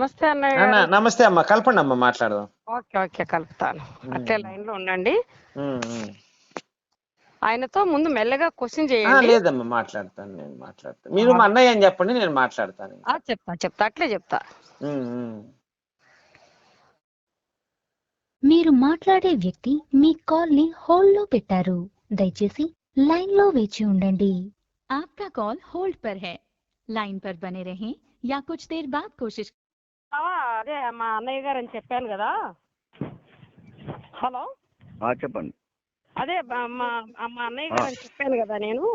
నమస్తే అన్నయ్య అన్న, గారు నమస్తే అమ్మా కలపండి అమ్మా మాట్లాడదాం ఓకే ఓకే కలుపుతాను అట్లే లైన్ లో ఉండండి ఉమ్, ఉమ్. ఆయనతో ముందు మెల్లగా క్వశ్చన్ ఆ, చేయండి లేదమ్మా మాట్లాడతాను నేను మాట్లాడతాను మీరు మా అన్నయ్య అని చెప్పండి నేను మాట్లాడతాను ఆ, చెప్తా చెప్తా అట్లే చెప్తా ఉమ్, ఉమ్. మీరు మాట్లాడే వ్యక్తి మీ కాల్ ని హోల్డ్ లో పెట్టారు దయచేసి లైన్ లో వేచి ఉండండి आपका कॉल होल्ड पर है लाइन पर बने रहें या कुछ देर बाद कोशिश ఆ, అదే మా అన్నయ్య గారు అని చెప్పాను కదా. హలో? చెప్పండి. అదే మా మా- అన్నయ్య గారు అని చెప్పాను కదా నేను.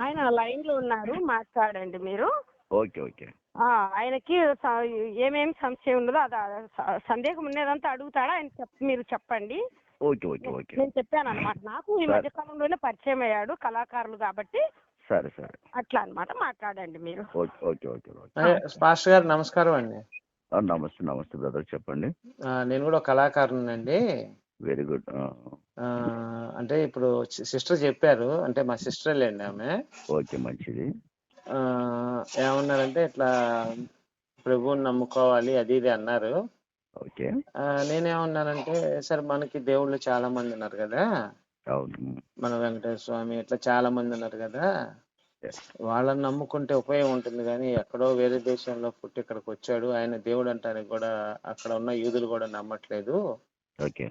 ఆయన లైన్లో ఉన్నారు మాట్లాడండి మీరు. Okay okay. ఆయనకి ఏమేమి సంశయం ఉన్నదో అది సందేహం ఉన్నదంతా అడుగుతాడా? ఆయన మీరు చెప్పండి. Okay okay okay. నేను చెప్పాను అనమాట నాకు ఈ. మధ్య కాలంలోనే పరిచయం అయ్యాడు కళాకారులు కాబట్టి. సరే సరే. అట్లా అన్నమాట మాట్లాడండి మీరు. ఓకే ఓకే పాస్టర్ గారు నమస్కారం అండి. నమస్తే నమస్తే బ్రదర్ చెప్పండి. నేను కూడా ఒక కళాకారునండి వెరీ గుడ్ ఆ, అంటే ఇప్పుడు సిస్టర్ చెప్పారు అంటే మా సిస్టర్ లేండి ఆమె. ఓకే మంచిది. ఆ, ఏమన్నారంటే ఇట్లా ప్రభువుని నమ్ముకోవాలి అది ఇది అన్నారు. ఓకే. నేనేమన్నానంటే సరే మనకి దేవుళ్ళు చాలా మంది ఉన్నారు కదా. అవును. మన వెంకటేశ్వర స్వామి ఇట్లా చాలా మంది ఉన్నారు కదా. వాళ్ళని నమ్ముకుంటే ఉపయోగం ఉంటుంది కానీ ఎక్కడో వేరే దేశంలో పుట్టి ఇక్కడికి వచ్చాడు. ఆయన దేవుడు అంటానికి కూడా అక్కడ ఉన్న యూదులు కూడా నమ్మట్లేదు. ఓకే.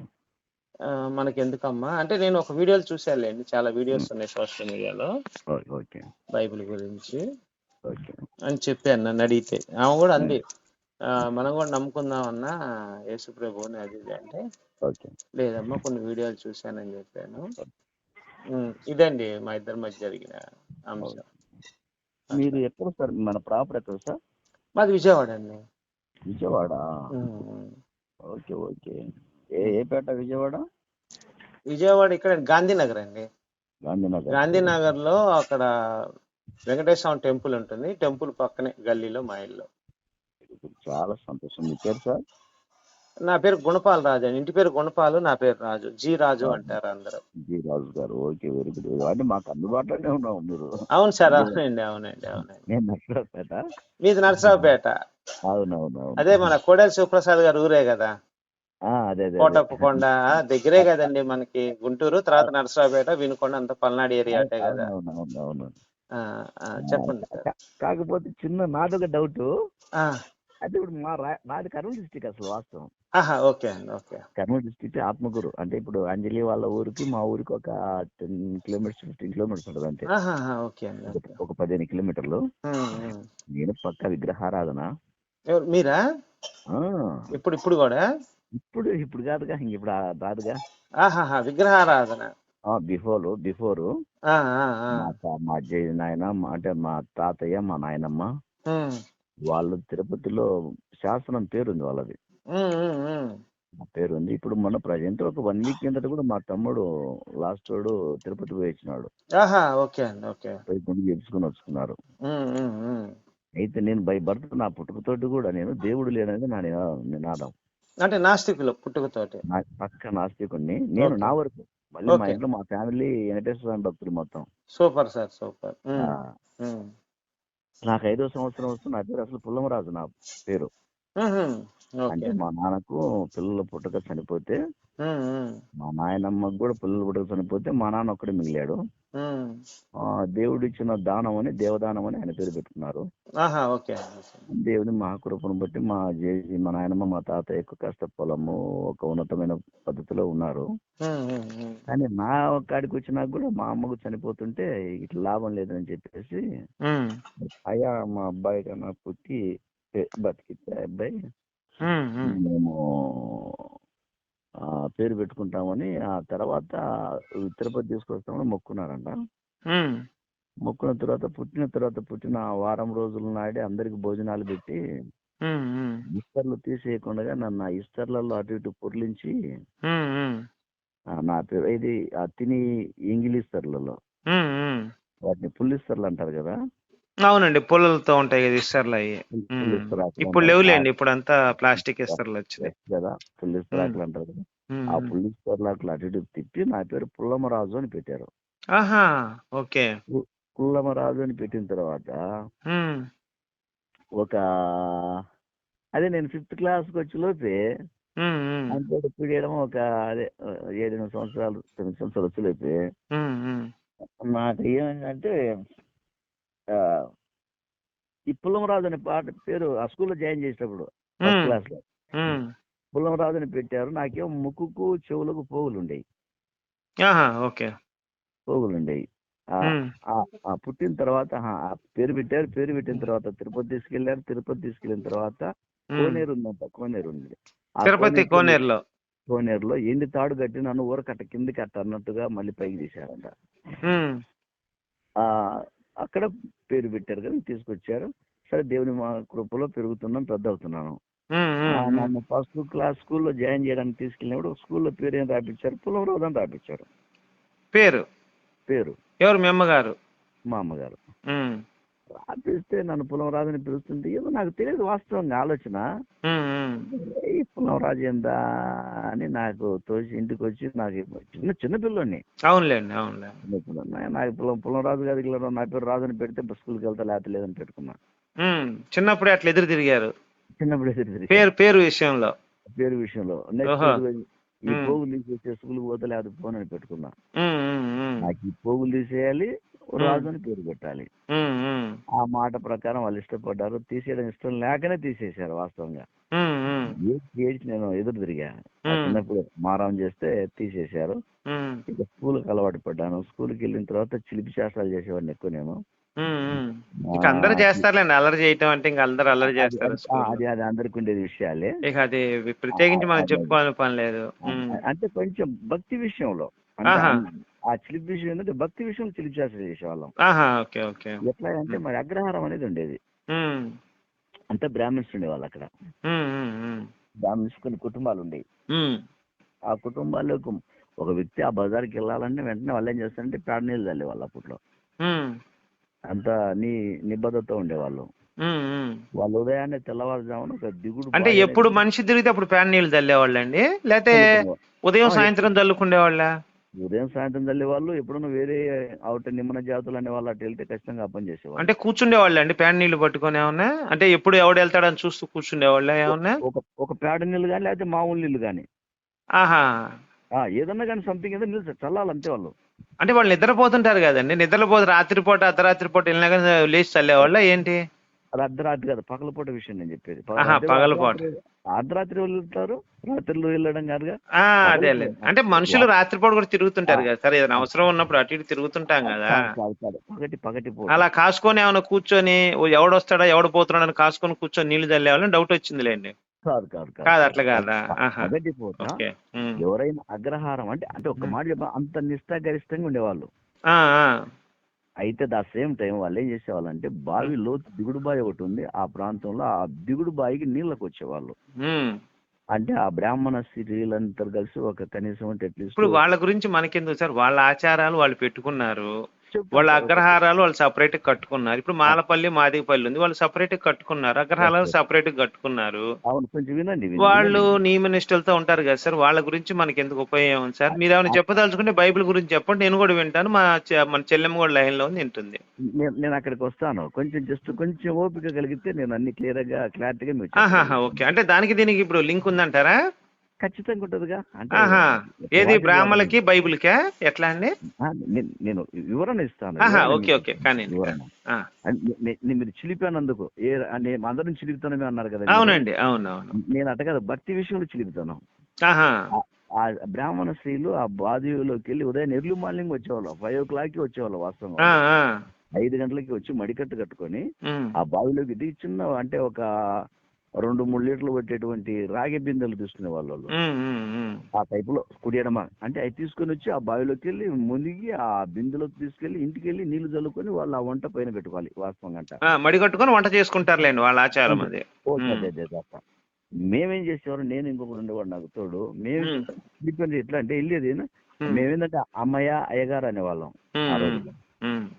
మనకి ఎందుకమ్మా అంటే నేను ఒక వీడియోలు చూసానులేండి చాలా వీడియోస్ ఉన్నాయి సోషల్ మీడియాలో. బైబిల్ గురించి. అని చెప్పాను నన్ను అడిగితే. ఆమె కూడా అంది మనం కూడా నమ్ముకుందామన్నా యేసు ప్రభువుని అది ఇది అంటే ఓకే. లేదమ్మా కొన్ని వీడియోలు చూశానని చెప్పాను. ఇదండి మా ఇద్దరి మధ్య జరిగిన అంశం. మీరు ఎక్కడ సార్ మన ప్రాపర్ ఎక్కడ సార్? మాది విజయవాడ అండి. విజయవాడ. Okay okay. ఏ ఏ పేట విజయవాడ? విజయవాడ ఇక్కడ గాంధీనగర్ అండి. గాంధీనగర్. గాంధీనగర్లో అక్కడ వెంకటేశ్వర స్వామి టెంపుల్ ఉంటుంది. టెంపుల్ పక్కనే గల్లీలో మా ఇల్లు. చాలా సంతోషం. మీ పేరు సార్? నా పేరు గుణపాల్ రాజు అండి. ఇంటి పేరు గుణపాలు నా పేరు రాజు. జి రాజు అంటారు అందరూ. G Raju garu. Okay very good. అంటే మాకు అందుబాటులోనే ఉన్నాము మీరు. అవును సార్ అవునండి అవునండి అవునండి. నేను నర్సరావుపేట. మీది నరసరావుపేట. అవునవునవును. అదే మన కోడెల శివప్రసాద్ గారు ఊరే కదా. అదే కోటప్పకొండ దగ్గరే కదండి మనకి గుంటూరు తర్వాత నరసరావుపేట వినుకొండ అంత పల్నాడు ఏరియా అంటే కదా. అవునవును చెప్పండి సార్. కాకపోతే చిన్న నాదొక డౌట్. అయితే ఇప్పుడు మా నాది కర్నూలు డిస్టిక్ అసలు వాస్తవం. ఓకే అండి ఓకే. కర్నూలు డిస్టిక్ ఆత్మకూరు అంటే ఇప్పుడు అంజలి వాళ్ళ ఊరికి మా ఊరికి ఒక టెన్ కిలోమీటర్స్ ఫిఫ్టీన్ కిలోమీటర్స్ ఉంటుంది అంతే. ఆహా ఆహా, ఓకే అండి ఓకే. ఒక- పదిహేను కిలోమీటర్లు. నేను పక్క విగ్రహారాధన. మీరా? ఇప్పుడు ఇప్పుడు కూడా? ఇప్పుడు ఇప్పుడు కాదుగా ఇంక ఇప్పుడు రాదుగా. విగ్రహారాధన. Before before. మా అజ్జయ్య నాయన మా- అంటే మా తాతయ్య మా నాయనమ్మ. వాళ్ళు తిరుపతిలో శాసనం పేరుంది వాళ్ళది. పేరు ఉంది ఇప్పుడు మొన్న ప్రజెంట్ ఒక వన్ వీక్ కిందట కూడా మా తమ్ముడు లాస్ట్ వాడు తిరుపతి పోయి వచ్చినాడు పోయి గుండు చేపించుకుని వచ్చుకున్నారు. అయితే నేను బై బర్త్ నా పుట్టుకతోటి కూడా నేను దేవుడు లేనది నా నినా- నినాదం అంటే నాస్తికులు పుట్టుకతోటి. పక్క నాస్తికుడిని నేను. నా వరకు మళ్ళీ మా. ఇంట్లో మా ఫ్యామిలీ వెంకటేశ్వర స్వామి భక్తులు మొత్తం. Super sir super. నాకు ఐదో సంవత్సరం వస్తుంది నా పేరు అసలు పుల్లమరాజు నా పేరు. అంటే మా నాన్నకు పిల్లలు పుట్టక చనిపోతే మా నాయనమ్మకు కూడా పిల్లలు పుట్టక చనిపోతే మా నాన్న ఒక్కడే మిగిలాడు దేవుడు ఇచ్చిన దానం అని దేవదానం అని ఆయన పేరు పెట్టుకున్నారు. దేవుని మహాకృపను బట్టి మా జేజీ మా నాయనమ్మ మా తాతయ్యకు కాస్త పొలము ఒక ఉన్నతమైన పద్ధతిలో ఉన్నారు. కానీ నా కాడికి వచ్చినాక కూడా మా అమ్మకు చనిపోతుంటే ఇట్లా లాభం లేదని చెప్పేసి అయ్యా మా అబ్బాయి కన్నా పుట్టి బతికితే అబ్బాయి. మేము పేరు పెట్టుకుంటామని ఆ తర్వాత తిరుపతి తీసుకొస్తామని మొక్కున్నారంట. మొక్కున్న తర్వాత పుట్టిన తర్వాత పుట్టిన వారం రోజుల నాడే అందరికి భోజనాలు పెట్టి. ఇస్తర్లు తీసేయకుండా నన్ను ఆ ఇస్తర్లలో అటు ఇటు పొర్లించి నా పేరు ఇది ఆ తిని ఇంగిలిస్తర్లలో. వాటిని పుల్లిస్తర్లు అంటారు కదా అవునండి పుల్లలతో ఉంటాయి కదా ఇస్తర్లు అవి ఇప్పుడు. లేవులేండి ఇప్పుడు అంతా ప్లాస్టిక్ ఇస్తర్లు వచ్చినాయి కదా పుల్లిస్తరు ఉమ్. ఆకులు అంటారు కదా ఆ ఆకులు అటు ఇటు తిప్పి నా పేరు పుల్లమరాజు అని పెట్టారు. ఆహా ఓకే. పుల్లమరాజు అని పెట్టిన తర్వాత ఉమ్, ఒక అదే నేను ఫిఫ్త్ క్లాస్కి వచ్చి లోపే ఉమ్, ఉమ్, అంతే పీడియడం ఒక అదే ఆ, ఏడెనిమిది సంవత్సరాలు తొమ్మిది సంవత్సరాలు వచ్చి లోపే ఉమ్, ఉమ్. నాకు ఏమైందంటే ఆ, ఈ పుల్లంరాజు అనే పాట పేరు ఆ స్కూల్లో జాయిన్ చేసేటప్పుడు ఫస్ట్ ఉమ్, క్లాస్లో ఉమ్. పుల్లంరాజు అని పెట్టారు. నాకేమో ముక్కుకు చెవులకు పోగులు ఉండేవి ఆహా ఓకే. పోగులు ఉండేవి ఆ, ఉమ్, ఆ- ఆ పుట్టిన తర్వాత పేరు పెట్టారు. పేరు పెట్టిన తర్వాత తిరుపతి తీసుకెళ్ళారు తిరుపతి తీసుకెళ్ళిన తర్వాత. కోనేరు ఉందంట. కోనేరు ఉంది. తిరుపతి కోనేరు- కోనేరులో. కోనేరులో ఎండి తాడు కట్టి నన్ను ఊరకట్ట కిందికి అట్ట అన్నట్టుగా మళ్ళీ పైకి తీశారంట. అక్కడ పేరు పెట్టారు కదా తీసుకొచ్చారు. సరే దేవుని మా కృపలో పెరుగుతున్నాను పెద్ద అవుతున్నాను. నన్ను ఫస్ట్ క్లాస్ స్కూల్లో జాయిన్ చేయడానికి తీసుకెళ్ళినప్పుడు స్కూల్లో పేరు ఏం రాపించారు పులవరాజు అని రాపించారు పేరు? పేరు. ఎవరు? మీ అమ్మగారు? మా అమ్మగారు. రాపిస్తే నన్ను పులవరాజుని పిలుస్తుంది. ఏదో నాకు తెలియదు వాస్తవంగా ఆలోచన. ఈ పులవరాజు ఏందా అని నాకు తోచి ఇంటికి వచ్చి నాకు చిన్న చిన్న పిల్లోని అవునులేండి అవునులే. నాకు పులం పులవరాజు గారికి నా పేరు రాజుని పెడితే స్కూల్కి వెళ్తా లేకపోతే లేదని పెట్టుకున్నా. ఉమ్, చిన్నప్పుడే అట్లా ఎదురు తిరిగారు. చిన్నప్పుడు. పేరు పేరు విషయంలో. పేరు విషయంలో. ఈ. పోగులు తీసేసి స్కూల్కి పోతే లేకపోతే పెట్టుకున్నా. ఉమ్, ఉమ్, ఉమ్, నాకు ఈ పోగులు తీసేయాలి రాజు అని పేరు పెట్టాలి. ఆ మాట ప్రకారం వాళ్ళు ఇష్టపడ్డారు. తీసేయడం ఇష్టం లేకనే తీసేశారు వాస్తవంగా. నేను ఎదురు తిరిగా. చిన్నప్పుడు మారం చేస్తే తీసేశారు. ఇక స్కూల్కి అలవాటు పడ్డాను. స్కూల్కి వెళ్ళిన తర్వాత చిలిపి శాస్త్రాలు చేసేవాడిని ఎక్కువ నేను. ఇక అందరు చేస్తారులేండి అల్లరి చేయటం అంటే ఇంకా అందరు అల్లరి చేస్తారు. అది-. అది అది అందరికి ఉండేది విషయాలే. ఇక అది ప్రత్యేకించి మనం. చెప్పుకోవాలని పని లేదు. అంటే కొంచెం భక్తి విషయంలో. ఆ చిలిపి విషయం ఏంటంటే భక్తి విషయం చిలిపి శాస్త్రం చేసేవాళ్ళం ఆహా ఓకే ఓకే. ఎట్లా అంటే మరి అగ్రహారం అనేది ఉండేది. అంతా బ్రాహ్మిన్స్ ఉండేవాళ్ళు అక్కడ. బ్రాహ్మిన్స్ కొన్ని కుటుంబాలు ఉండేవి. ఆ కుటుంబాలకు ఒక వ్యక్తి ఆ బజార్కి వెళ్ళాలంటే వెంటనే వాళ్ళు ఏం చేస్తారంటే పేడ నీళ్ళు చల్లే వాళ్ళు అప్పట్లో అంత నీ నిబద్ధతతో ఉండేవాళ్ళు. వాళ్ళు ఉదయాన్నే తెల్లవారుజామున ఒక దిగుడు అంటే ఎప్పుడు మనిషి తిరిగితే అప్పుడు ప్యాన్ నీళ్ళు చల్లేవాళ్ళండి లేకపోతే చల్లుకునేవాళ్ళు. ఉదయం సాయంత్రం చల్లుకుండేవాళ్ళ ఉదయం సాయంత్రం చల్లే వాళ్ళు ఎప్పుడన్నా వేరే అవుట్ నిమ్మన జాతులు అనే వాళ్ళు అటు వెళ్తే ఖచ్చితంగా ఆ పని చేసేవాళ్ళు. అంటే కూర్చుండేవాళ్ళ అండి ప్యాన్ నీళ్ళు పట్టుకొని ఏమన్నా? అంటే ఎప్పుడు ఎవడు వెళ్తాడని చూస్తూ కూర్చుండేవాళ్ళ ఏమన్నా? ఒక ఒక పేడ నీళ్ళు కానీ లేకపోతే మామూలు నీళ్ళు కానీ ఆహా. ఏదన్నా కానీ సంథింగ్ ఏదో నీళ్ళు చల్లాలి అంతే వాళ్ళు. అంటే వాళ్ళు నిద్రపోతుంటారు కదండి. నిద్రపోతే రాత్రిపూట అర్ధరాత్రి పూట వెళ్ళినా కానీ లేచి చల్లేవాళ్ళ ఏంటి? అది అర్ధరాత్రి కాదు పగలపూట విషయం నేను చెప్పేది. పగలపూట. అర్ధరాత్రి- వెళ్తారు రాత్రిలో వెళ్ళడం కాదుగా ఆ అదేలే అంటే మనుషులు రాత్రిపూట కూడా తిరుగుతుంటారు కదా సరే. ఏదైనా అవసరం ఉన్నప్పుడు అటు ఇటు తిరుగుతుంటాం కదా. పగటి పగటి అలా కాసుకొని ఏమైనా కూర్చొని ఓ ఎవడు వస్తాడో ఎవడు పోతున్నాడో అని కాసుకొని కూర్చొని నీళ్ళు చల్లేవాళ్ళని డౌట్ వచ్చిందిలేండి. కాదు కాదు కాదు. అట్లా కాదా. ఆహా. పగటి పూట ఓకే. ఉమ్. ఎవరైనా అగ్రహారం అంటే అంటే ఒక మాట చెప్ప అంత నిష్ఠాగరిష్టంగా ఉండేవాళ్ళు. అయితే దా సేమ్ టైం వాళ్ళు ఏం చేసేవాళ్ళు అంటే బావి లోతు దిగుడు బావి ఒకటి ఉంది. ఆ ప్రాంతంలో ఆ దిగుడు బావికి నీళ్ళకి వచ్చేవాళ్ళు. అంటే ఆ బ్రాహ్మణ స్త్రీలంతా కలిసి ఒక కనీసం అంటే అట్లీస్ట్ ఇప్పుడు వాళ్ళ గురించి మనకెందుకు సార్? వాళ్ళ ఆచారాలు వాళ్ళు పెట్టుకున్నారు. వాళ్ళ అగ్రహారాలు వాళ్ళు సపరేట్ కట్టుకున్నారు. ఇప్పుడు మాలపల్లి మాదిగపల్లి ఉంది. వాళ్ళు సపరేట్ కట్టుకున్నారు. అగ్రహారాలు సపరేట్ కట్టుకున్నారు. వాళ్ళు. నియమ నిష్టలతో ఉంటారు కదా సార్. వాళ్ళ గురించి మనకి ఎందుకు ఉపయోగం సార్? మీరు ఏమైనా చెప్పదలుచుకుంటే బైబిల్ గురించి చెప్పండి. నేను కూడా వింటాను. మా మన చెల్లెమ్మ కూడా లైన్లో ఉంది వింటుంది. నేను అక్కడికి వస్తాను. కొంచెం జస్ట్ కొంచెం ఓపిక కలిగితే నేను అన్ని క్లియర్గా క్లారిటీగా. ఓకే. అంటే దానికి దీనికి ఇప్పుడు లింక్ ఉందంటారా? ఖచ్చితంగా ఉంటుందిగా. అంటే ఏది? బ్రాహ్మలకి బైబిల్కా? ఎట్లా అండి? నేను- వివరణ ఇస్తాను ఓకే ఓకే. కానీ వివరణ. అంటే మీరు చిలిపానందుకు ఏ నేను అందరం చిలిపితానమే అన్నారు కదా. అవునండి అవును అవును నేను అట్ట కదా భక్తి విషయంలో చిలిపితాను. ఆ బ్రాహ్మణ స్త్రీలు ఆ బాధిలోకి వెళ్ళి ఉదయం ఎర్లీ మార్నింగ్ వచ్చేవాళ్ళు ఫైవ్ ఓ క్లాక్కి వచ్చేవాళ్ళు ఆ. ఐదు గంటలకి వచ్చి మడికట్టు కట్టుకొని. ఆ బావిలోకి దిగి చిన్న అంటే ఒక రెండు మూడు లీటర్లు పట్టేటువంటి రాగి బిందెలు తీసుకునే వాళ్ళు. ఆ టైప్లో కుడియడమ. అంటే అవి తీసుకొని వచ్చి ఆ బావిలోకి వెళ్ళి మునిగి ఆ బిందెలోకి తీసుకెళ్ళి ఇంటికి వెళ్ళి నీళ్ళు చల్లుకొని వాళ్ళు ఆ వంట పైన పెట్టుకోవాలి వాస్తవంగా అంట. మడి కట్టుకొని వంట చేసుకుంటారులేండి వాళ్ళ ఆచారం అది. మేమేం చేసేవారు నేను ఇంకొకరు ఉండేవాడు నాకు తోడు. మేము ఎట్లా అంటే వెళ్ళేది మ్. మేమేంటంటే అమ్మయ్య అయ్యగారు అనేవాళ్ళం ఆ రోజుల్లో.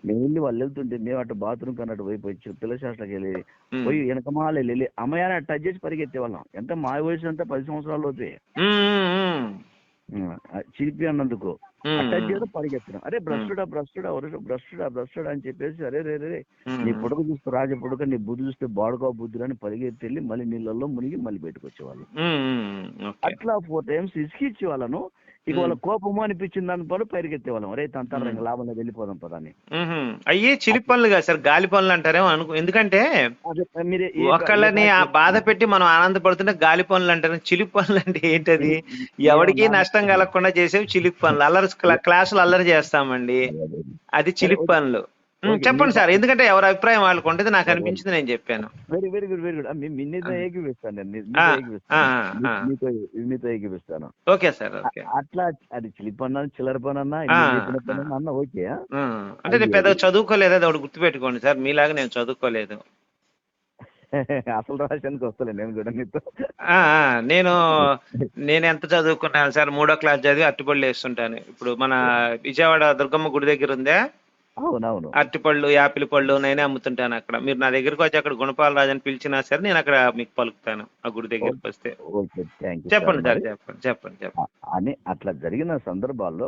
మేము వెళ్ళి వాళ్ళు వెళ్తుంటే మేము అటు బాత్రూమ్ కన్నట్టు పోయి పోయి పిల్ల శాస్త్రకి వెళ్ళి. పోయి వెనకమాల వెళ్ళి అమ్మయ్య అని టచ్ చేసి పరిగెత్తేవాళ్ళం. ఎంత మా వయసు అంతా పది సంవత్సరాలు అవుతాయి చిలిపి అన్నందుకు. అటాచ్ చేయడం పరిగెత్తడం అరే భ్రష్టుడా భ్రష్టుడా ఒరే భ్రష్టుడా భ్రష్టుడా అని చెప్పేసి అరే రే రే నీ పుడక చూస్తే రాజ పుడక నీ బుద్ధి చూస్తే బాడుగా బుద్ధుడు అని పరిగెత్తి వెళ్ళి మళ్ళీ నీళ్ళల్లో మునిగి మళ్ళీ బయటకు వచ్చేవాళ్ళు. అట్లా ఫోర్ టైమ్స్ ఇసుకిచ్చి వాళ్ళను ఇక వాళ్ళ కోపము అనిపించింది దాని పని పరిగెత్తే వాళ్ళం తంతారు ఇంకా లాభం వెళ్ళిపోదాం పదాన్ని ఉహుం. అయ్యే చిలిపి పనులు కాదు సార్ గాలి పనులు అంటారేమో అనుకో ఎందుకంటే ఒకళ్ళని ఆ బాధ పెట్టి మనం ఆనందపడుతుంటే గాలి పనులు అంటారు. చిలిపి పనులు అంటే ఏంటది? ఎవరికి నష్టం కలగకుండా చేసేవి చిలిపి పనులు. అల్లరి క్లా- క్లాసులు అల్లరి చేస్తామండి. అది చిలిపి పనులు. చెప్పండి సార్. ఎందుకంటే ఎవరి అభిప్రాయం వాళ్ళకు ఉంటుంది నాకు అనిపించింది నేను చెప్పాను. Very very good very good. మీతో ఏకీపిస్తాను మీతో ఏకీపిస్తాను. మీతో ఓకే సార్ అట్లా అది చిలిపి అన్నా చిల్లర పని అన్నా ఓకే. అంటే నేను పెద్దగా చదువుకోలేదు అది ఒకటి గుర్తుపెట్టుకోండి సార్. మీలాగా నేను చదువుకోలేదు. అసలు రాశానికి వస్తలే నేను కూడా మీతో. నేను నేను ఎంత చదువుకున్నాను సార్ మూడో క్లాస్ చదివి అట్టుపళ్ళు వేస్తుంటాను ఇప్పుడు మన విజయవాడ దుర్గమ్మ గుడి దగ్గర ఉందే అవునవును. అరటిపళ్ళు యాపిల్ పళ్ళు నేనే అమ్ముతుంటాను అక్కడ. మీరు నా దగ్గరికి వచ్చి అక్కడ గుణపాల రాజు అని పిలిచినా సరే నేను అక్కడ మీకు పలుకుతాను. ఆ గుడి దగ్గరికి వస్తే. చెప్పండి సార్ చెప్పండి చెప్పండి చెప్పండి. అని అట్లా జరిగిన సందర్భాల్లో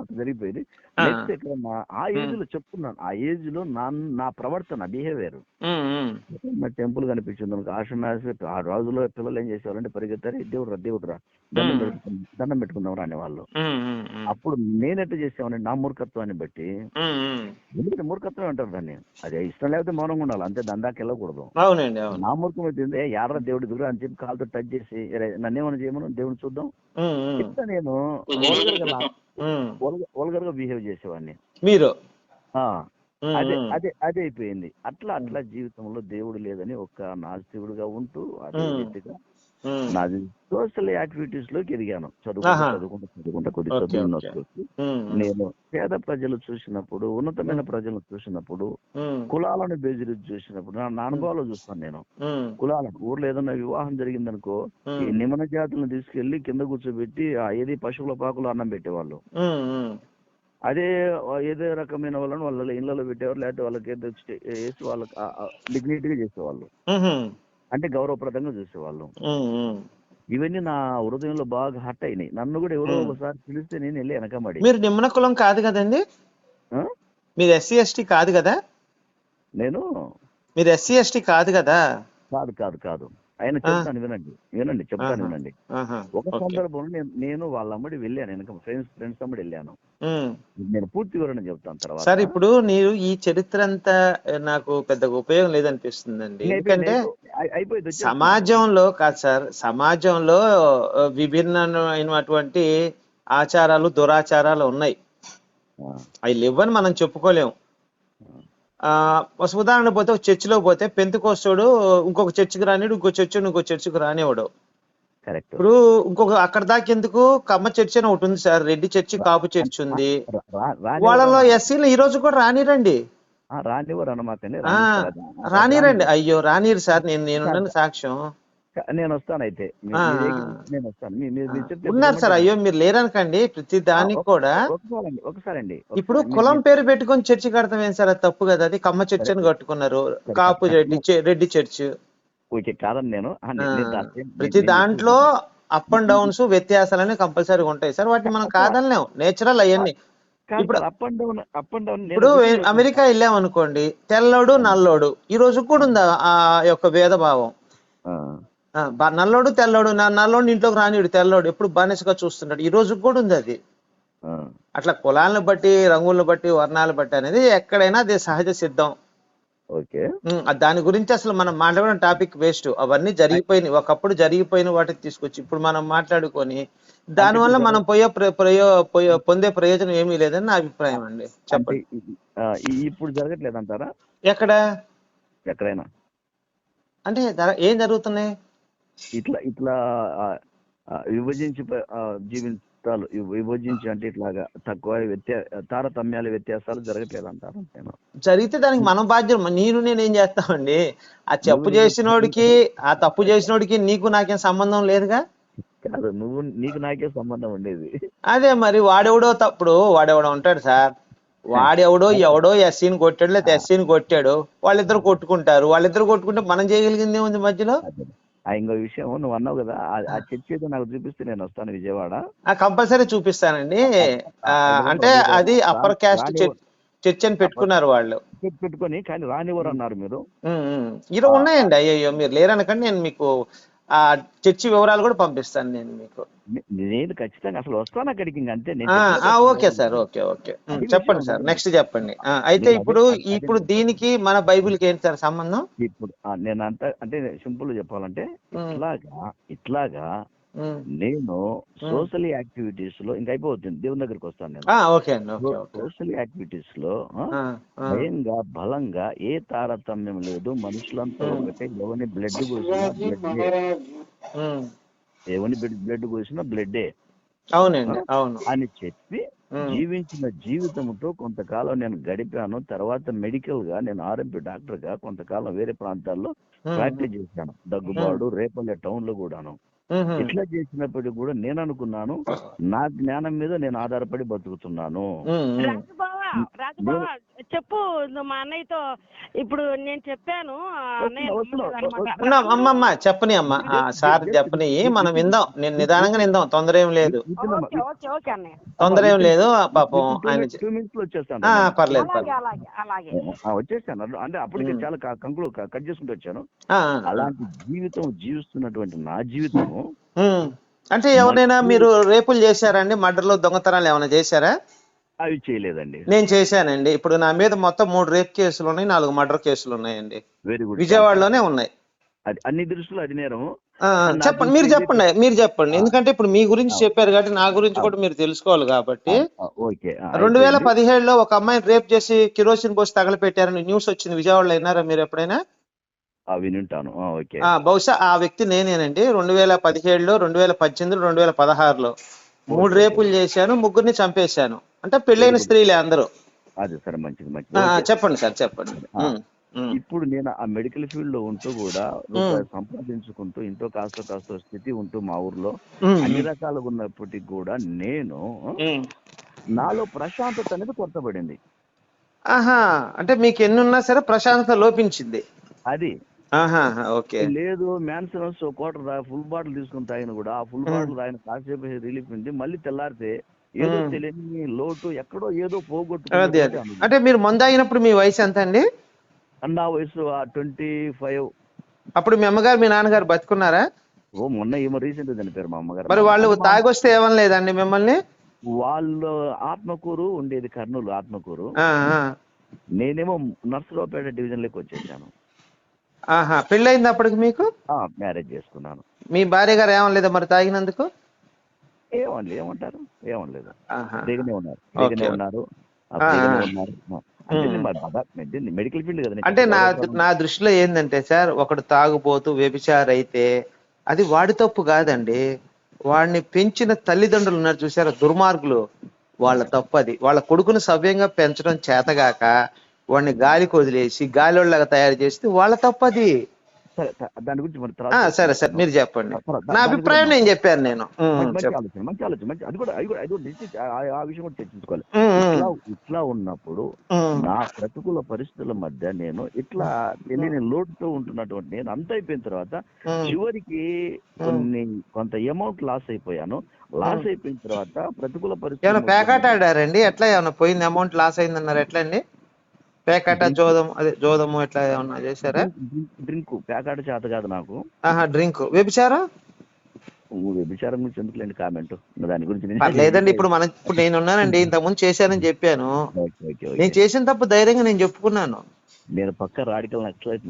అట్లా జరిగిపోయింది. ఆ. నెక్స్ట్ ఇక్కడ నా- ఆ ఏజ్లో చెప్తున్నాను ఆ ఏజ్లో నా నా ప్రవర్తన బిహేవియర్ నా టెంపుల్ కనిపించింది ఆశ్రమ ఆ రోజులో పిల్లలు ఏం చేసేవాళ్ళంటే పరిగెత్తారు దేవుడు రా దేవుడు రా దండం. పెట్టుకుందాం దండం పెట్టుకుందాం రా అనేవాళ్ళు ఉమ్, ఉమ్, ఉమ్, అప్పుడు నేనెట్ట చేసేవాడిని నా మూర్ఖత్వాన్ని బట్టి. ఎందుకంటే మూర్ఖత్వం అంటారు దాన్ని. అదే ఇష్టం లేకపోతే మౌనంగా ఉండాలి. అంతే దందాకి వెళ్ళకూడదు. అవునండి అవును. నా మూర్ఖం అయితే ఏ యాడ్రా దేవుడి దిగురా అని చెప్పి కాలుతో టచ్ చేసి "ఏరే, నన్నేమన్నా చేయమను? దేవుడిని చూద్దాం. ఇట్లా నేను గా బిహేవ్ చేసేవాడిని. మీరు? అదే అదే అదే అయిపోయింది. అట్లా అట్లా జీవితంలో దేవుడు లేదని ఒక నాస్తికుడుగా ఉంటూ అదే నాది సోషల్ యాక్టివిటీస్లోకి ఎదిగాను. చదువుకుంటా. చదువుకుంటా చదువుకుంటా కొద్ది ఓకే. వస్తూ ఉమ్, నేను పేద ప్రజలు చూసినప్పుడు ఉన్నతమైన ప్రజలను చూసినప్పుడు కులాలను బేజరీ చూసినప్పుడు నా అనుభవాలు చూస్తాను నేను. కులాలను ఊర్లో ఏదైనా వివాహం జరిగిందనుకో ఈ నిమన జాతులను తీసుకెళ్ళి కింద కూర్చోబెట్టి ఆ ఏది పశువుల పాకులు అన్నం పెట్టేవాళ్ళు. అదే ఏదో రకమైన వాళ్ళని వాళ్ళ ఇళ్ళలో పెట్టేవారు లేకపోతే వాళ్ళకి ఏదో వేసి వాళ్ళకి డిగ్నిటీగా చేసేవాళ్ళు. అంటే గౌరవప్రదంగా చూసేవాళ్ళు. ఇవన్నీ నా హృదయంలో బాగా హట్ అయినాయి. నన్ను కూడా ఎవరో. ఒకసారి పిలిస్తే నేను వెళ్ళి వెనకబడి. మీరు నిమ్మన కులం కాదు కదండి? మీరు ఎస్సీ ఎస్టీ కాదు కదా? నేను? మీరు ఎస్సీ ఎస్టీ కాదు కదా? కాదు కాదు కాదు. ఆయన చెప్తాను వినండి. వినండి చెప్తాను. వినండి. ఒక. సందర్భంలో నేను నేను వాళ్ళ అమ్మడి వెళ్ళాను. వెనక ఫ్రెండ్స్ ఫ్రెండ్స్ అమ్మడి వెళ్ళాను. నేను పూర్తి వివరణ చెప్తాను తర్వాత. సార్ ఇప్పుడు మీరు ఈ చరిత్ర అంతా నాకు పెద్దగా ఉపయోగం లేదనిపిస్తుందండి. నేను ఎందుకంటే అయిపోయింది. సమాజంలో కాదు సార్ సమాజంలో విభిన్నమైనటువంటి ఆచారాలు దురాచారాలు ఉన్నాయి. అవి లేవని మనం చెప్పుకోలేము. ఉదాహరణ పోతే ఒక చర్చిలో పోతే పెంతుకోస్తుడు ఇంకొక చర్చికి రానిడు ఇంకో చర్చి ఇంకో చర్చికి రానివాడు కరెక్ట్. ఇప్పుడు ఇంకొక అక్కడ దాకా ఎందుకు? కమ్మ చర్చి అని ఒకటి ఉంది sir Reddy church Kapu church ఉంది. వాళ్ళలో. ఎస్సీలు ఈ రోజు కూడా రానిరండి. రానివ్వరు అండి, రానిస్తారు. రానిరండి. అయ్యో రానిరు సార్. నేను నేను సాక్ష్యం. నేను వస్తాను అయితే. నేను వస్తాను ఉన్నారు సార్. అయ్యో మీరు లేరనకండి. ప్రతి దానికి కూడా ఒకసారండి ఒకసారండి ఇప్పుడు ఒకసారి కులం పేరు పెట్టుకొని చర్చి కడతాం ఏం సార్? అది తప్పు కదా. అది కమ్మ చర్చి అని కట్టుకున్నారు. కాపు రెడ్డి రెడ్డి చర్చ్. ఓకే కాదని నేను. ప్రతి దాంట్లో అప్ అండ్ డౌన్స్ వ్యత్యాసాలని కంపల్సరీగా ఉంటాయి సార్. వాటిని మనం కాదనలేం. నేచురల్ అవన్నీ. Up and down up and down నేను ఇప్పుడు అమెరికా వెళ్ళాం అనుకోండి తెల్లోడు నల్లోడు ఈ రోజు కూడా ఉంది ఆ- యొక్క భేదభావం? నల్లోడు తెల్లోడు నా నల్లోడు ఇంట్లోకి రానిడు తెల్లోడు ఎప్పుడు బానిసగా చూస్తున్నాడు ఈ రోజు కూడా ఉంది అది. అట్లా కులాలను బట్టి రంగులను బట్టి వర్ణాలను బట్టి అనేది ఎక్కడైనా అది సహజ సిద్ధం. ఓకే. దాని గురించి అసలు మనం మాట్లాడిన టాపిక్ వేస్ట్. అవన్నీ జరిగిపోయినాయి. ఒకప్పుడు జరిగిపోయిన వాటిని తీసుకొచ్చి ఇప్పుడు మనం మాట్లాడుకొని దానివల్ల మనం పోయే ప్ర- ప్రయో పొందే ప్రయోజనం ఏమీ లేదని నా అభిప్రాయం అండి. చెప్పండి. ఇప్పుడు జరగట్లేదు అంటారా ఎక్కడ? ఎక్కడైనా. అంటే ఏం జరుగుతున్నాయి? ఇట్లా ఇట్లా విభజించి ప- విభ- విభజించి అంటే ఇట్లాగా తక్కువ తారతమ్యాల వ్యత్యాసాలు జరగట్లేదు అంటారు నేను జరిగితే దానికి మనం బాధ్యులు. నేను నేను ఏం చేస్తామండి? ఆ చెప్పు చేసినోడికి ఆ తప్పు చేసినోడికి నీకు నాకేం సంబంధం లేదుగా? కాదు నువ్వు నీకు నాకే సంబంధం ఉండేది. అదే మరి వాడెవడో తప్పుడు వాడెవడో ఉంటాడు సార్. వాడెవడో ఎవడో ఎస్సీని కొట్టాడు లేకపోతే ఎస్సీని కొట్టాడు. వాళ్ళిద్దరు కొట్టుకుంటారు. వాళ్ళిద్దరు కొట్టుకుంటే మనం చేయగలిగింది ఏముంది మధ్యలో? ఇంకో విషయం నువ్వు అన్నావు కదా ఆ- ఆ చర్చ్ ఏదో నాకు చూపిస్తే నేను వస్తాను విజయవాడ. ఆ కంపల్సరీ చూపిస్తానండి. ఆ, అంటే అది అప్పర్ క్యాస్ట్ చర్చ్ అని పెట్టుకున్నారు వాళ్ళు. పెట్టుకొని కానీ రానివ్వరు అన్నారు మీరు. ఈరోజు ఉన్నాయండి అయ్యయ్యో మీరు లేరనకండి నేను మీకు ఆ చర్చి వివరాలు కూడా పంపిస్తాను నేను మీకు నేను ఖచ్చితంగా అసలు వస్తాను అక్కడికి అంతే. ఓకే సార్ ఓకే ఓకే చెప్పండి సార్. నెక్స్ట్ చెప్పండి అయితే ఇప్పుడు ఇప్పుడు దీనికి మన బైబిల్కి ఏంటి సార్ సంబంధం ఇప్పుడు నేను అంత అంటే సింపుల్ చెప్పాలంటే. ఇట్లాగా ఇట్లాగా. నేను సోషల్ యాక్టివిటీస్లో ఇంకా అయిపోతుంది. దేవుని దగ్గరికి వస్తాను నేను. ఆ, ఓకే అండి. Okay okay. సోషల్ యాక్టివిటీస్లో. భయంగా బలంగా ఏ తారతమ్యం లేదు. మనుషులంతా. ఒకటే. ఎవరిని బ్లడ్ పోసినా బ్లడ్. ఎవరిని బ్లడ్ పోసినా బ్లడ్డే అవునండి అవును. అని చెప్పి. జీవించిన జీవితంతో కొంతకాలం నేను గడిపాను. తర్వాత మెడికల్గా నేను ఆర్ఎంపీ డాక్టర్గా కొంతకాలం వేరే ప్రాంతాల్లో. ప్రాక్టీస్ చేశాను. దగ్గుబాడు రేపల్లె టౌన్లో కూడాను. ఇట్లా చేసినప్పటికీ కూడా నేను అనుకున్నాను నా జ్ఞానం మీద నేను ఆధారపడి బతుకుతున్నాను. రాజుబావా చెప్పు మా అన్నయ్యతో ఇప్పుడు నేను చెప్పాను ఆ అన్నయ్య వస్తున్నా, నమ్మలేదన్నమాట. అమ్మా అమ్మమ్మ చెప్పని అమ్మ. సార్ చెప్పని మనం విందాం. నేను నిదానంగా విందాం. తొందర ఏం లేదు. తొందర ఏం లేదు. పాపం ఆయన పర్లేదు అలాగే పర్లేదు. అలాగే అలాగే. ఆ, వచ్చేసాను అంటే అప్పటికే. చాలా క- కంకులు కట్ చేసుకుంటూ వచ్చాను. అలాంటి జీవితం జీవిస్తున్నటువంటి నా జీవితము ఉమ్. అంటే ఎవరైనా మీరు రేపులు చేశారండి మర్డర్లు దొంగతనాలు ఏమైనా చేశారా? అవి చేయలేదండి. నేను చేశానండి. ఇప్పుడు నా మీద మొత్తం మూడు రేప్ కేసులు ఉన్నాయి నాలుగు మర్డర్ కేసులు ఉన్నాయండి. వెరీ గుడ్ విజయవాడలోనే ఉన్నాయి. అది అన్ని దృష్టిలో అది నేరము. ఆ, ఆ, నా చెప్పండి మీరు చెప్పండి మీరు చెప్పండి. ఎందుకంటే ఇప్పుడు మీ గురించి. చెప్పారు కాబట్టి నా గురించి కూడా మీరు తెలుసుకోవాలి కాబట్టి. ఓకే. రెండు వేల. పదిహేడులో ఒక అమ్మాయిని రేప్ చేసి కిరోసిన్ పోసి తగలపెట్టారని న్యూస్ వచ్చింది. విజయవాడలో విన్నారా మీరు ఎప్పుడైనా? వినుంటాను. ఓకే. బహుశా ఆ వ్యక్తి నేనేనండి. రెండు వేల పదిహేడులో రెండు వేల పద్దెనిమిదిలో రెండు వేల పదహారులో మూడు రేపులు చేశాను ముగ్గురిని చంపేశాను. అంటే పెళ్ళైన స్త్రీలే అందరూ. అది సరే మంచిది మంచిది. చెప్పండి సార్ చెప్పండి. ఇప్పుడు నేను ఆ మెడికల్ ఫీల్డ్లో ఉంటూ కూడా సంపాదించుకుంటూ ఇంతో కాస్త కాస్త స్థితి ఉంటూ మా ఊర్లో అన్ని రకాలుగా ఉన్నప్పటికీ కూడా నేను. నాలో ప్రశాంతత అనేది కొరతపడింది ఆహా అంటే మీకు ఎన్ని ఉన్నా సరే ప్రశాంతత లోపించింది. అది. ఓకే. లేదు మ్యాన్సనస్ క్వార్టర్ ఫుల్ బాటిల్ తీసుకుని తాగిన కూడా ఆ ఫుల్. బాటిల్ తాగిన కాసేపు రిలీఫ్ ఉంది. మళ్ళీ తెల్లారితే ఏదో. తెలియని లోటు ఎక్కడో ఏదో అనుభవం. అంటే మీరు మందు అయినప్పుడు మీ వయసు ఎంత అండి నా వయసు ట్వంటీ ఫైవ్. అప్పుడు మీ అమ్మగారు మీ నాన్నగారు బతుకున్నారా? ఓ మొన్న ఏమో రీసెంట్ చనిపోయారు మా అమ్మగారు. మరి వాళ్ళు తాగొస్తే ఏమని లేదండి మిమ్మల్ని? వాళ్ళు ఆత్మకూరు ఉండేది కర్నూలు ఆత్మకూరు. నేనేమో నర్సరావుపేట డివిజన్లోకి వచ్చేసాను. ఆహా పెళ్ళయింది అప్పటికి మీకు? మ్యారేజ్ చేసుకున్నాను. మీ భార్య గారు ఏమనలేదా మరి తాగినందుకు? ఏమనలేదు ఏమంటారు? ఏమనలేదు. ఫ్రీగానే ఉన్నారు. ఫ్రీగానే ఉన్నారు. మెడికల్ ఫీల్డ్ కదా అంటే నా. నా దృష్టిలో ఏంటంటే సార్ ఒకడు తాగుబోతూ వ్యభిచారి అయితే అది వాడి తప్పు కాదండి. వాడిని పెంచిన తల్లిదండ్రులు ఉన్నారు చూసారా దుర్మార్గులు. వాళ్ళ తప్పు అది. వాళ్ళ కొడుకును సవ్యంగా పెంచడం చేతగాక వాడిని గాలికి వదిలేసి గాలిలాగా తయారు చేస్తే వాళ్ళ తప్పు అది. దాని గురించి మరి తర్వాత సరే సరే మీరు చెప్పండి. నా అభిప్రాయం నేను చెప్పాను నేను. మంచి- ఆలోచన మంచి ఆలోచన మంచి అది కూడా అది కూడా అది కూడా ఆ- విషయం కూడా చర్చించుకోవాలి. ఇట్లా ఇట్లా ఉన్నప్పుడు నా ప్రతికూల పరిస్థితుల మధ్య నేను ఇట్లా తెలియని లోటుతో ఉంటున్నటువంటి నేను అంత అయిపోయిన తర్వాత చివరికి కొన్ని కొంత అమౌంట్ లాస్ అయిపోయాను. లాస్ అయిపోయిన తర్వాత ప్రతికూల ఏమైనా పరిస్థితుల పేకాట ఆడారండి? ఎట్లా ఏమైనా పోయింది? అమౌంట్ లాస్ అయిందన్నారు ఎట్లా అండి పేకాట జోదం అదే జోదము ఎట్లా ఏమన్నా చేశారా? డ్రింక్- పేకాట చేత కాదు నాకు. ఆహా డ్రింక్. వ్యభిచారం? ఊ వ్యభిచారం గురించి ఎందుకులేండి కామెంట్? దాని గురించి లేదండి ఇప్పుడు మనం ఇప్పుడు నేను ఉన్నానండి ఇంతకుముందు చేశానని చెప్పాను. నేను చేసిన తప్పు ధైర్యంగా నేను చెప్పుకున్నాను. నేను పక్క రాడికల్ నక్సలైట్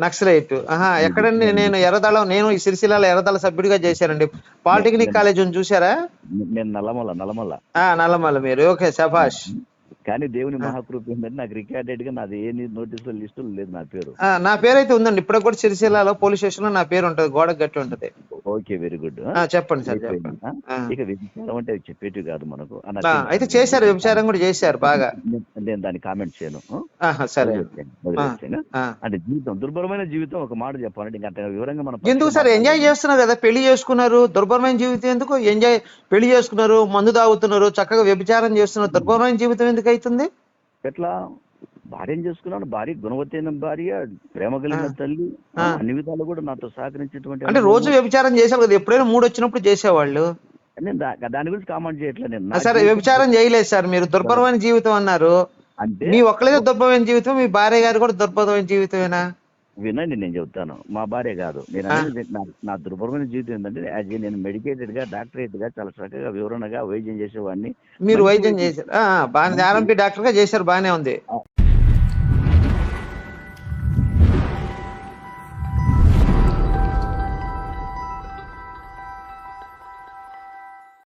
నక్సలైట్. ఆహా ఎక్కడండి? నేను ఎర్రదళం నేను ఈ సిరిసిల్లాలో ఎర్రదళ సభ్యుడిగా చేశానండి. పాలిటెక్నిక్ కాలేజ్ చూసారా నేను నల్లమల్ల నల్లమల్ల. ఆ నల్లమల్ల మీరు. ఓకే శభాష్. కానీ దేవుని మహాకృప ఏంటంటే నాకు రికార్డెడ్గా నాది ఏ నోటీస్లో లిస్ట్ లేదు నా పేరు. నా పేరైతే ఉందండి. ఇప్పుడు కూడా సిరిసిల్లాలో పోలీస్ స్టేషన్లో నా పేరు ఉంటది. గోడ గట్టి ఉంటది. Okay very good. ఆ, చెప్పండి సార్. ఇక వ్యభిచారం అంటే చెప్పేటివి కాదు మనకు. అయితే చేశారు వ్యభిచారం కూడా చేశారు బాగా. నేను- నేను దాన్ని కామెంట్ చేయను. సరే. అంటే జీవితం దుర్భరమైన జీవితం ఒక మాట చెప్పాలంటే ఇంకా అంత వివరంగా మనం ఎందుకు సార్? ఎంజాయ్ చేస్తున్నారు కదా పెళ్ళి చేసుకున్నారు. దుర్భరమైన జీవితం ఎందుకు? ఎంజాయ్ పెళ్ళి చేసుకున్నారు మందు తాగుతున్నారు చక్కగా వ్యభిచారం చేస్తున్నారు. దుర్భరమైన జీవితం ఎందుకు అవుతుంది ఎట్లా? భార్యను చేసుకున్నాను. భార్య గుణవతైన భార్య ప్రేమ కలిగిన. తల్లి. అన్ని విధాలు కూడా నాతో సహకరించేటువంటి అంటే. రోజు వ్యభిచారం చేశారు కదా ఎప్పుడైనా మూడు వచ్చినప్పుడు చేసేవాళ్ళు? నేను దాని గురించి కామెంట్ చేయట్లేదు నేను. సరే వ్యభిచారం చేయలేదు సార్. మీరు దుర్భరమైన జీవితం అన్నారు. అంటే మీ ఒక్కలేదే దుర్భరమైన జీవితం మీ భార్య గారు కూడా దుర్భరమైన జీవితమేనా? వినండి నేను చెప్తాను. మా భార్య కాదు. నేను నా దుర్భరమైన జీవితం ఏంటంటే యాజ్ నేను మెడికేటెడ్గా డాక్టరేట్గా చాలా చక్కగా వివరణగా వైద్యం చేసేవాడిని. మీరు వైద్యం. చేశారు. ఆ, బాగానే ఆర్ఎంపీ డాక్టర్గా చేశారు బాగానే ఉంది.